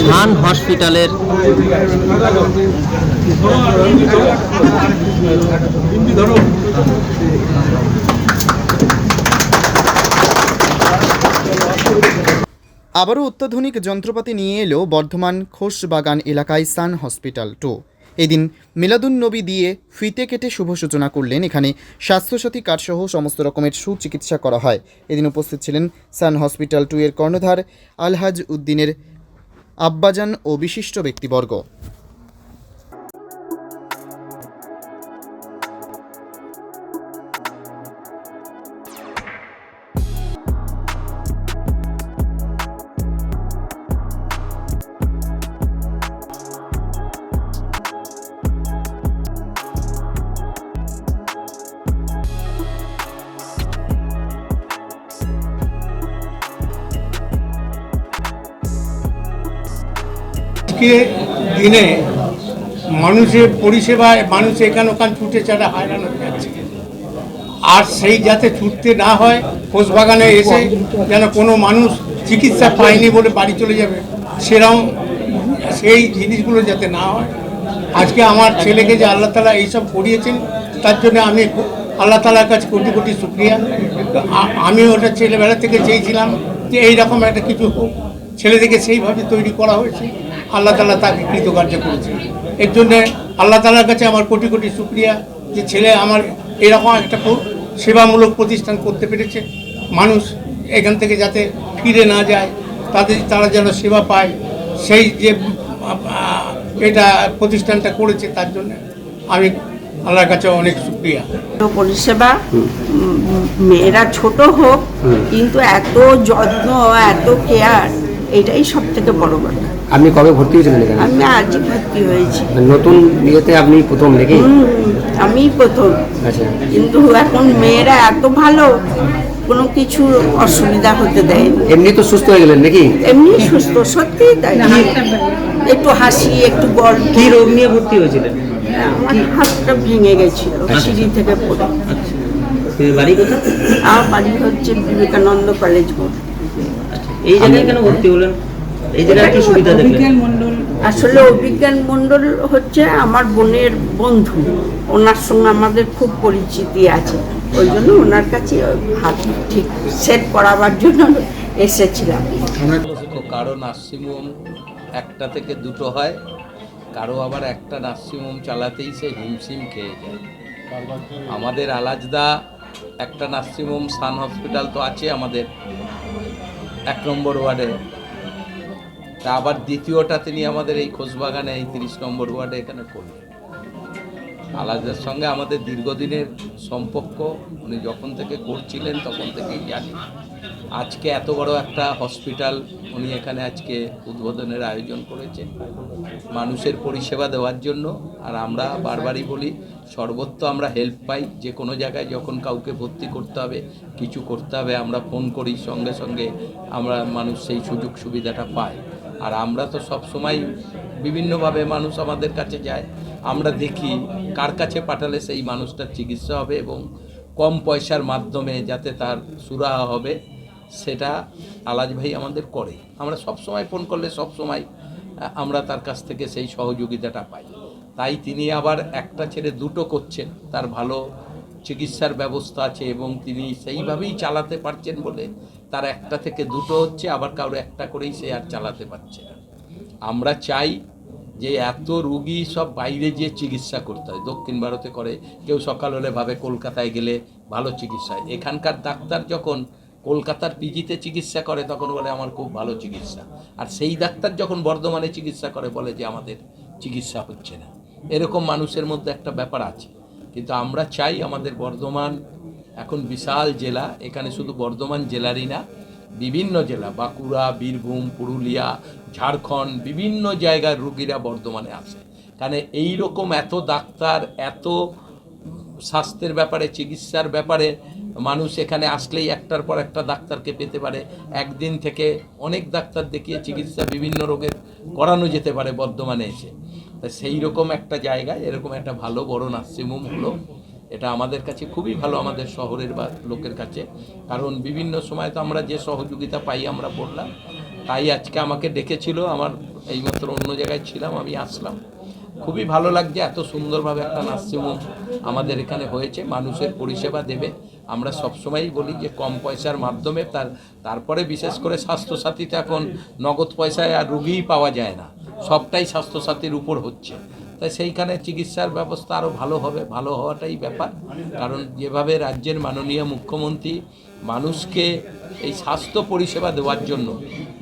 শান হসপিটালের আবারও অত্যাধুনিক যন্ত্রপাতি নিয়ে এলো বর্ধমান খোশবাগান এলাকায় সান হসপিটাল টু। এদিন মিলাদুন নবী দিয়ে ফিতে কেটে শুভ সূচনা করলেন। এখানে স্বাস্থ্যসাথী কার্ডসহ সমস্ত রকমের সুচিকিৎসা করা হয়। এদিন উপস্থিত ছিলেন সান হসপিটাল টু এর কর্ণধার আলহাজ উদ্দিনের আব্বাজান ও বিশিষ্ট ব্যক্তিবর্গ। আজকে দিনে মানুষের পরিষেবায় মানুষ এখান ওখান ছুটে ছাড়া হয়রান হয়ে যাচ্ছে। আর সেই যাতে ছুটতে না হয় খোসবাগানে এসে যেন কোনো মানুষ চিকিৎসা পায়নি বলে বাড়ি চলে যাবে সেরকম সেই জিনিসগুলো যাতে না হয়। আজকে আমার ছেলেকে যে আল্লাহ তালা এইসব করিয়েছেন, তার জন্য আমি আল্লাহ তালার কাছে কোটি কোটি শুক্রিয়া। আমি ওটা ছেলেবেলা থেকে চেয়েছিলাম যে এইরকম একটা কিছু হোক, ছেলেদেরকে সেইভাবে তৈরি করা হয়েছে। আল্লাহ তালা তাকে কৃতকার্য করেছে। এর জন্যে আল্লাহ তালার কাছে আমার কোটি কোটি শুক্রিয়া যে ছেলে আমার এরকম একটা সেবামূলক প্রতিষ্ঠান করতে পেরেছে। মানুষ এখান থেকে যাতে ফিরে না যায় তাদের তারা যেন সেবা পায় সেই যে এটা প্রতিষ্ঠানটা করেছে তার জন্য আমি আল্লাহর কাছে অনেক শুক্রিয়া। তো পরিষেবা মেয়েরা ছোট হোক কিন্তু এত যত্ন এত কেয়ার এটাই সব থেকে বড় কথা আপনি কবে ভর্তি হয়েছিলেন এখানে? আমি আজই ভর্তি হয়েছি। নতুন বিয়েতে আপনি প্রথম নাকি? আমি প্রথম। আচ্ছা। কিন্তু এখন মেয়েরা এত ভালো কোনো কিছু অসুবিধা হতে দেয় এমনি তো সুস্থ হয়ে গেলেন নাকি? এমনি সুস্থ সত্যিই তাই। একটু হাসি একটু গল্প। কি রোগ নিয়ে ভর্তি হয়েছিলেন? আমার হাতটা ভেঙে গেছিল সিঁড়ি থেকে পড়ে। এর বাড়ি কোথায়? আমার বাড়ি হচ্ছে বিবেকানন্দ কলেজ এই জায়গায় কেন ভর্তি হলেন? এই জায়গায় কি সুবিধা দেখলেন? আসলে অভিজ্ঞান মণ্ডল হচ্ছে আমার বোনের বন্ধু। ওনার সঙ্গে আমাদের খুব পরিচিতি আছে। ওই জন্য ওনার কাছে হাত ঠিক সেট করাবার জন্য এসেছিলাম। কারও নার্সিংহোম একটা থেকে দুটো হয় কারও আবার একটা নার্সিংহোম চালাতেই সে হিমশিম খেয়ে যায়। আমাদের আলাজদা একটা নার্সিংহোম সান হসপিটাল তো আছে আমাদের এক নম্বর ওয়ার্ডে। তা আবার দ্বিতীয়টা তিনি আমাদের এই খোসবাগানে এই তিরিশ নম্বর ওয়ার্ডে এখানে করলেন। আলাদার সঙ্গে আমাদের দীর্ঘদিনের সম্পর্ক, উনি যখন থেকে করছিলেন তখন থেকেই জানি। আজকে এত বড় একটা হসপিটাল উনি এখানে আজকে উদ্বোধনের আয়োজন করেছে মানুষের পরিষেবা দেওয়ার জন্য, আর আমরা বারবারই বলি, সর্বত্র আমরা হেল্প পাই। যে কোনো জায়গায় যখন কাউকে ভর্তি করতে হবে, কিছু করতে হবে, আমরা ফোন করি, সঙ্গে সঙ্গে আমরা মানুষ সেই সুযোগ সুবিধাটা পাই আর আমরা তো সব সময় বিভিন্নভাবে মানুষ আমাদের কাছে যায়। আমরা দেখি কার কাছে পাঠালে সেই মানুষটার চিকিৎসা হবে এবং কম পয়সার মাধ্যমে যাতে তার সুরাহা হবে, সেটা আলাজ ভাই আমাদের করে। আমরা সব সময় ফোন করলে সব সময় আমরা তার কাছ থেকে সেই সহযোগিতাটা পাই। তাই তিনি আবার একটা ছেড়ে দুটো করছেন, তার ভালো চিকিৎসার ব্যবস্থা আছে এবং তিনি সেইভাবেই চালাতে পারছেন বলে তার একটা থেকে দুটো হচ্ছে, আবার কারও একটা করেই সে আর চালাতে পারছে না। আমরা চাই যে এত রুগী সব বাইরে গিয়ে চিকিৎসা করতে হয়। দক্ষিণ ভারতে করে, কেউ সকাল হলে ভাবে কলকাতায় গেলে ভালো চিকিৎসা হয়। এখানকার ডাক্তার যখন কলকাতার পিজিতে চিকিৎসা করে, তখন বলে আমার খুব ভালো চিকিৎসা। আর সেই ডাক্তার যখন বর্ধমানে চিকিৎসা করে, বলে যে আমাদের চিকিৎসা হচ্ছে না। এরকম মানুষের মধ্যে একটা ব্যাপার আছে। কিন্তু আমরা চাই আমাদের বর্ধমান এখন বিশাল জেলা, এখানে শুধু বর্ধমান জেলারই না, বিভিন্ন জেলা, বাঁকুড়া, বীরভূম, পুরুলিয়া, ঝাড়খণ্ড, বিভিন্ন জায়গার রুগীরা বর্ধমানে আসে। কারণ এই রকম এত ডাক্তার, এত স্বাস্থ্যের ব্যাপারে, চিকিৎসার ব্যাপারে মানুষ এখানে আসলেই একটার পর একটা ডাক্তারকে পেতে পারে। একদিন থেকে অনেক ডাক্তার দেখিয়ে চিকিৎসা বিভিন্ন রোগের করানো যেতে পারে বর্ধমানে এসে। তা সেই রকম একটা জায়গায়, এরকম একটা ভালো বড় নার্সিংহোম হলো। এটা আমাদের কাছে খুবই ভালো আমাদের শহরের বা লোকের কাছে। কারণ বিভিন্ন সময় তো আমরা যে সহযোগিতা পাই আমরা বললাম তাই আজকে আমাকে ডেকেছিল, আমার এইমাত্র অন্য জায়গায় ছিলাম, আমি আসলাম। খুবই ভালো লাগছে, এত সুন্দরভাবে একটা নার্সিংহোম আমাদের এখানে হয়েছে, মানুষের পরিষেবা দেবে। আমরা সবসময়ই বলি যে কম পয়সার মাধ্যমে তার, তারপরে বিশেষ করে স্বাস্থ্যসাথীতে এখন নগদ পয়সায় আর রুগীই পাওয়া যায় না, সবটাই স্বাস্থ্যসাথীর উপর হচ্ছে। তাই সেইখানে চিকিৎসার ব্যবস্থা আরও ভালো হবে, ভালো হওয়াটাই ব্যাপার। কারণ যেভাবে রাজ্যের মাননীয় মুখ্যমন্ত্রী মানুষকে এই স্বাস্থ্য পরিষেবা দেওয়ার জন্য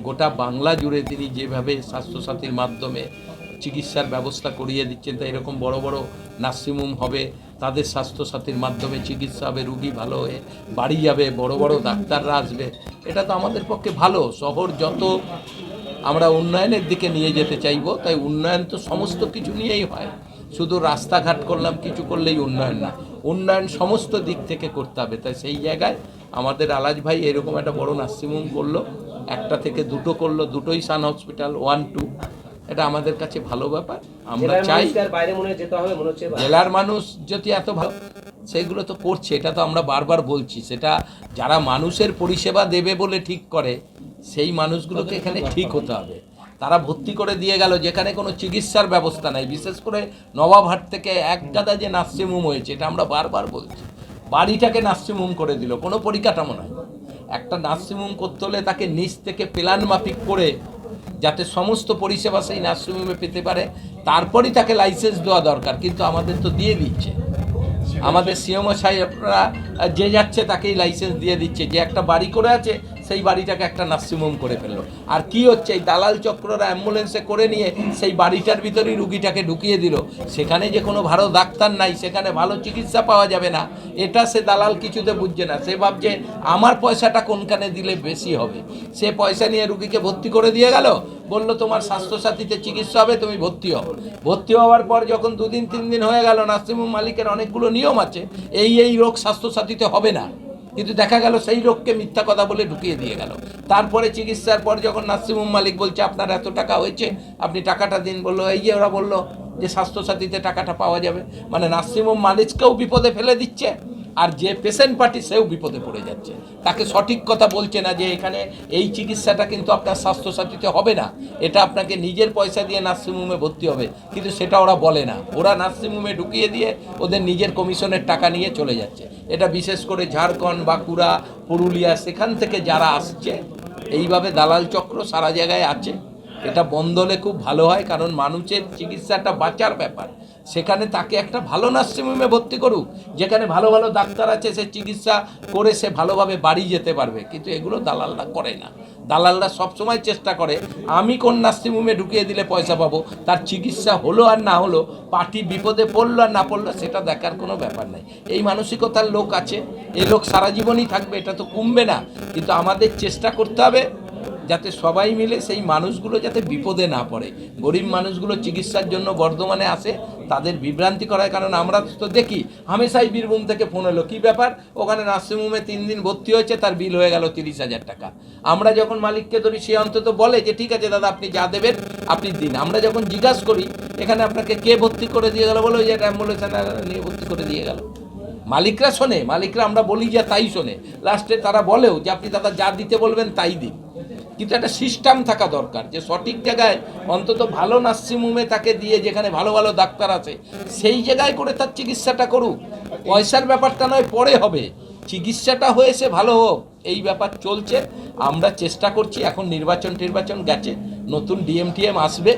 গোটা বাংলা জুড়ে তিনি যেভাবে স্বাস্থ্যসাথীর মাধ্যমে চিকিৎসার ব্যবস্থা করিয়ে দিচ্ছেন, তাই এরকম বড় বড় নার্সিংহোম হবে, তাদের স্বাস্থ্যসাথীর মাধ্যমে চিকিৎসা হবে, রুগী ভালো হয়ে বাড়ি যাবে, বড় বড় ডাক্তাররা আসবে। এটা তো আমাদের পক্ষে ভালো, শহর যত আমরা উন্নয়নের দিকে নিয়ে যেতে চাইব, তাই উন্নয়ন তো সমস্ত কিছু নিয়েই হয়। শুধু রাস্তাঘাট করলাম, কিছু করলেই উন্নয়ন না, উন্নয়ন সমস্ত দিক থেকে করতে হবে। তাই সেই জায়গায় আমাদের আলাজ ভাই এরকম একটা বড় নার্সিংহোম করল, একটা থেকে দুটো করল, দুটোই সান হসপিটাল, ওয়ান, টু। এটা আমাদের কাছে ভালো ব্যাপার আমরা চাই জেলার মানুষ যদি এত ভালো সেগুলো তো করছে এটা তো আমরা বারবার বলছি সেটা যারা মানুষের পরিষেবা দেবে বলে ঠিক করে সেই মানুষগুলোকে এখানে ঠিক হতে হবে। তারা ভর্তি করে দিয়ে গেল যেখানে কোনো চিকিৎসার ব্যবস্থা নাই বিশেষ করে নবাবহাট থেকে এক গাদা যে নার্সিংহোম হয়েছে এটা আমরা বারবার বলছি। বাড়িটাকে নার্সিংহোম করে দিল কোনো পরিকাঠামো নয় একটা নার্সিংহোম করতে হলে তাকে নিচ থেকে প্ল্যান মাফিক করে যাতে সমস্ত পরিষেবা সেই নার্সিংহোমে পেতে পারে। তারপরই তাকে লাইসেন্স দেওয়া দরকার কিন্তু আমাদের তো দিয়ে দিচ্ছে। আমাদের সিএমও সাহেবরা যে যাচ্ছে তাকেই লাইসেন্স দিয়ে দিচ্ছে। যে একটা বাড়ি করে আছে সেই বাড়িটাকে একটা নার্সিংহোম করে ফেলল। আর কি হচ্ছে, এই দালাল চক্ররা অ্যাম্বুলেন্সে করে নিয়ে সেই বাড়িটার ভিতরেই রুগীটাকে ঢুকিয়ে দিল। সেখানে যে কোনো ভালো ডাক্তার নাই, সেখানে ভালো চিকিৎসা পাওয়া যাবে না। এটা সে দালাল কিছুতে বুঝছে না। সে ভাবছে, আমার পয়সাটা কোনখানে দিলে বেশি হবে? সে পয়সা নিয়ে রুগীকে ভর্তি করে দিয়ে গেল। বলল, তোমার স্বাস্থ্যসাথীতে চিকিৎসা হবে, তুমি ভর্তি হও। ভর্তি হওয়ার পর যখন দুদিন, তিন দিন হয়ে গেল, নার্সিংহোম মালিকের অনেকগুলো নিয়ম আছে, এই এই রোগ স্বাস্থ্যসাথীতে হবে না। কিন্তু দেখা গেল সেই লোককে মিথ্যা কথা বলে ঢুকিয়ে দিয়ে গেল। তারপরে চিকিৎসার পর যখন নাসিমুম মালিক বলছে, আপনার এত টাকা হয়েছে, আপনি টাকাটা দিন। বলল, এই যে ওরা বলল যে স্বাস্থ্যসাথীতে টাকাটা পাওয়া যাবে। মানে নাসিমুম মালিককেও বিপদে ফেলে দিচ্ছে। আর যে পেশেন্ট পার্টি সেও বিপদে পড়ে যাচ্ছে। তাকে সঠিক কথা বলছে না যে এখানে এই চিকিৎসাটা কিন্তু আপনার স্বাস্থ্যসাথীতে হবে না। এটা আপনাকে নিজের পয়সা দিয়ে নার্সিংহোমে ভর্তি হবে। কিন্তু সেটা ওরা বলে না। ওরা নার্সিংহোমে ঢুকিয়ে দিয়ে ওদের নিজের কমিশনের টাকা নিয়ে চলে যাচ্ছে। এটা বিশেষ করে ঝাড়খণ্ড, বাঁকুড়া, পুরুলিয়া সেখান থেকে যারা আসছে, এইভাবে দালাল চক্র সারা জায়গায় আছে। এটা বন্ধ হলে খুব ভালো হয়, কারণ মানুষের চিকিৎসাটা বাঁচার ব্যাপার। সেখানে তাকে একটা ভালো নার্সিংহোমে ভর্তি করুক, যেখানে ভালো ভালো ডাক্তার আছে, সে চিকিৎসা করে সে ভালোভাবে বাড়ি যেতে পারবে। কিন্তু এগুলো দালালরা করে না। দালালরা সবসময় চেষ্টা করে, আমি কোন নার্সিংহোমে ঢুকিয়ে দিলে পয়সা পাবো, তার চিকিৎসা হলো আর না হলো, পার্টি বিপদে পড়ল আর না পড়ল, সেটা দেখার কোনো ব্যাপার নাই। এই মানসিকতার লোক আছে এই লোক সারা জীবনই থাকবে, এটা তো কমবে না। কিন্তু আমাদের চেষ্টা করতে হবে, যাতে সবাই মিলে সেই মানুষগুলো যাতে বিপদে না পড়ে। গরিব মানুষগুলো চিকিৎসার জন্য বর্ধমানে আসে তাদের বিভ্রান্তি করায় কারণ আমরা তো দেখি, হামেশাই বীরভূম থেকে ফোন এলো, কী ব্যাপার? ওখানে নার্সিংহোমে তিন দিন ভর্তি হয়েছে, তার বিল হয়ে গেল তিরিশ হাজার টাকা। আমরা যখন মালিককে ধরি, সে অন্তত বলে যে, ঠিক আছে দাদা, আপনি যা দেবেন, আপনি দিন। আমরা যখন জিজ্ঞাসা করি, এখানে আপনাকে কে ভর্তি করে দিয়ে গেল? বলো যে অ্যাম্বুলেন্স নিয়ে ভর্তি করে দিয়ে গেল। মালিকরা শোনে, মালিকরা আমরা বলি যে, তাই শোনে। লাস্টে তারা বলেও যে, আপনি দাদা যা দিতে বলবেন, তাই দিন। কিন্তু একটা সিস্টেম থাকা দরকার যে সঠিক জায়গায় অন্তত ভালো নার্সিংহোমে তাকে দিয়ে যেখানে ভালো ভালো ডাক্তার আছে, সেই জায়গায় করে তার চিকিৎসাটা করুক। পয়সার ব্যাপারটা নয়, পরে হবে। চিকিৎসাটা হয়েছে ভালো হোক, এই ব্যাপার চলছে। আমরা চেষ্টা করছি, এখন নির্বাচন টির্বাচন গেছে, নতুন ডিএমটিএম আসবে।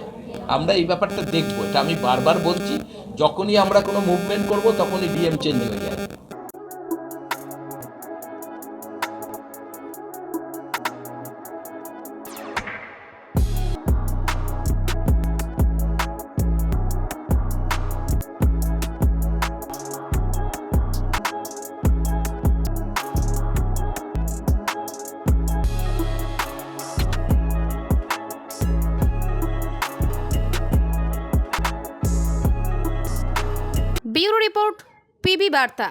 আমরা এই ব্যাপারটা দেখব। এটা আমি বারবার বলছি, যখনই আমরা কোনো মুভমেন্ট করব, তখনই ডিএম চেঞ্জ হয়ে যায় ব্যুরো বার্তা